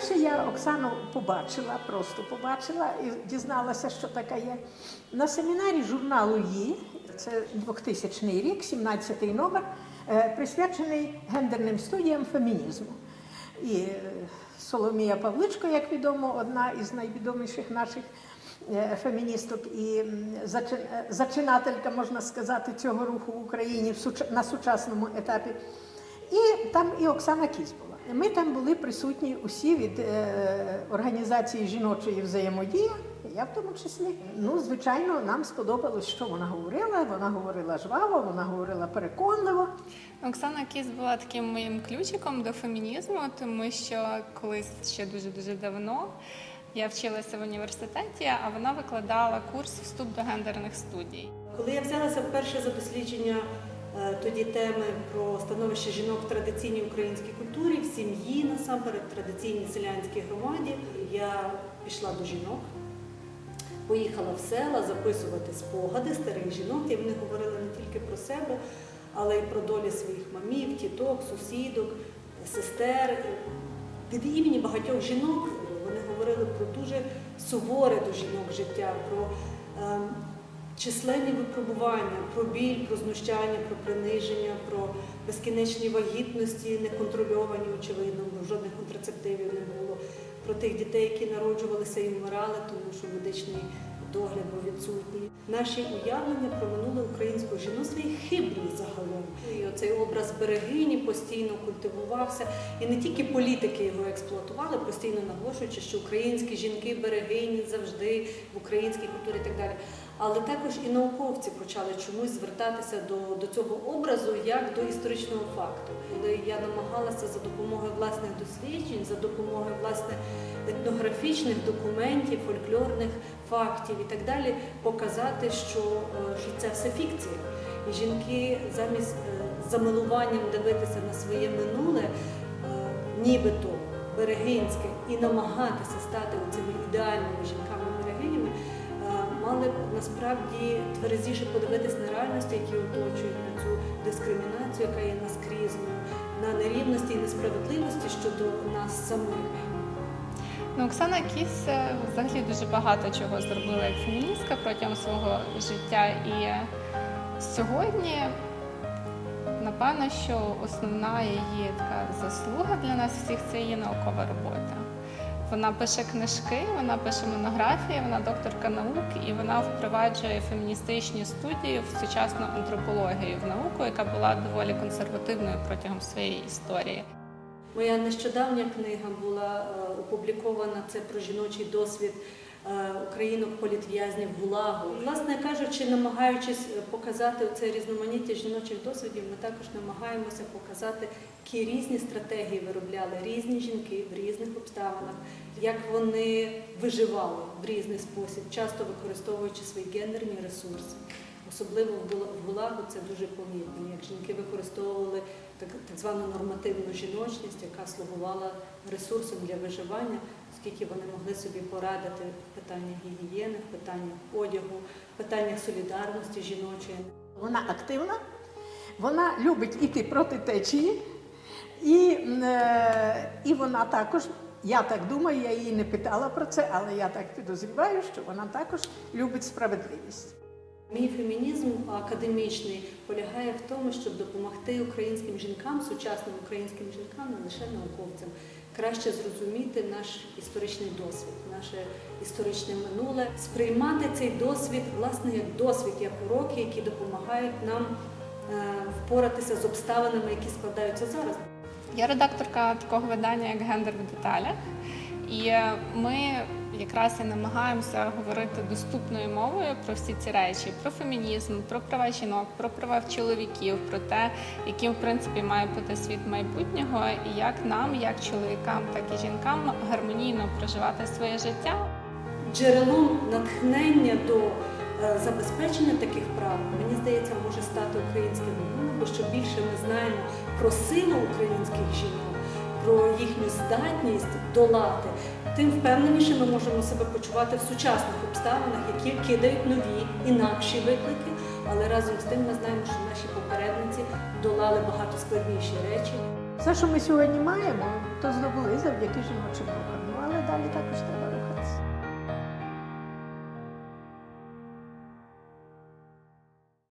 Перше я Оксану побачила, просто побачила і дізналася, що така є. На семінарі журналу «Ї», це 2000 рік, 17 номер, е, присвячений гендерним студіям фемінізму. І е, Соломія Павличко, як відомо, одна із найвідоміших наших феміністок і е, зачинателька, можна сказати, цього руху в Україні на сучасному етапі. І там і Оксана Кісь була. Ми там були присутні усі від е, організації жіночої взаємодії, я в тому числі. Ну, звичайно, нам сподобалось, що вона говорила. Вона говорила жваво, вона говорила переконливо. Оксана Кіс була таким моїм ключиком до фемінізму, тому що колись ще дуже дуже давно я вчилася в університеті, а вона викладала курс вступ до гендерних студій. Коли я взялася вперше за дослідження е, тоді теми про становище жінок в традиційній українській культурі, в сім'ї насамперед, в традиційній селянській громаді, я пішла до жінок, поїхала в села записувати спогади старих жінок, і вони говорили не тільки про себе, але й про долі своїх мамів, тіток, сусідок, сестер. Від імені багатьох жінок говорили про дуже суворе до жінок життя, про е, численні випробування, про біль, про знущання, про приниження, про безкінечні вагітності, неконтрольовані, очевидно, жодних контрацептивів не було, про тих дітей, які народжувалися і вмирали, тому що медичний догляд був відсутній. Наші уявлення про минуле українського жіноцтва є хибні загалом. І оцей образ берегині постійно культивувався. І не тільки політики його експлуатували, постійно наголошуючи, що українські жінки берегині завжди в українській культурі і так далі. Але також і науковці почали чомусь звертатися до, до цього образу як до історичного факту. Коли я намагалася за допомогою власних досліджень, за допомогою власне етнографічних документів, фольклорних фактів і так далі, показати, що, е, що це все фікція. І жінки замість е, замилуванням дивитися на своє минуле, е, нібито берегинське, і намагатися стати цими ідеальними е, мали насправді тверезіше подивитись на реальності, які оточують на цю дискримінацію, яка є наскрізною, на нерівності і несправедливості щодо нас самих. Ну, Оксана Кіс е, взагалі дуже багато чого зробила як феміністка протягом свого життя. І сьогодні, напевно, що основна її така заслуга для нас всіх це її наукова робота. Вона пише книжки, вона пише монографії, вона докторка наук і вона впроваджує феміністичні студії в сучасну антропологію в науку, яка була доволі консервативною протягом своєї історії. Моя нещодавня книга була е, опублікована. Це про жіночий досвід українок політв'язнів ГУЛАГу. Власне кажучи, намагаючись е, показати це різноманіття жіночих досвідів, ми також намагаємося показати, які різні стратегії виробляли різні жінки в різних обставинах, як вони виживали в різний спосіб, часто використовуючи свої гендерні ресурси. Особливо в ГУЛАГу це дуже помітно, як жінки використовували так, так звану нормативну жіночність, яка слугувала ресурсом для виживання, оскільки вони могли собі порадити в питаннях гігієни, в питаннях одягу, в питаннях солідарності жіночої. Вона активна, вона любить іти проти течії, і, е, і вона також, я так думаю, я її не питала про це, але я так підозріваю, що вона також любить справедливість. Мій фемінізм академічний полягає в тому, щоб допомогти українським жінкам, сучасним українським жінкам, не лише науковцям, краще зрозуміти наш історичний досвід, наше історичне минуле, сприймати цей досвід власне як досвід, як уроки, які допомагають нам е, впоратися з обставинами, які складаються зараз. Я редакторка такого видання, як Гендер в деталях, і е, ми якраз і намагаємося говорити доступною мовою про всі ці речі: про фемінізм, про права жінок, про права чоловіків, про те, яким в принципі має бути світ майбутнього, і як нам, як чоловікам, так і жінкам гармонійно проживати своє життя. джерелом натхнення до е, забезпечення таких прав, мені здається, може стати українське минуле, бо що більше ми знаємо про силу українських жінок, про їхню здатність долати тим впевненіше ми можемо себе почувати в сучасних обставинах, які кидають нові, інакші виклики. Але разом з тим ми знаємо, що наші попередниці долали багато складніші речі. Все, що ми сьогодні маємо, то здобули завдяки жіночим рухам. Ну але далі також треба.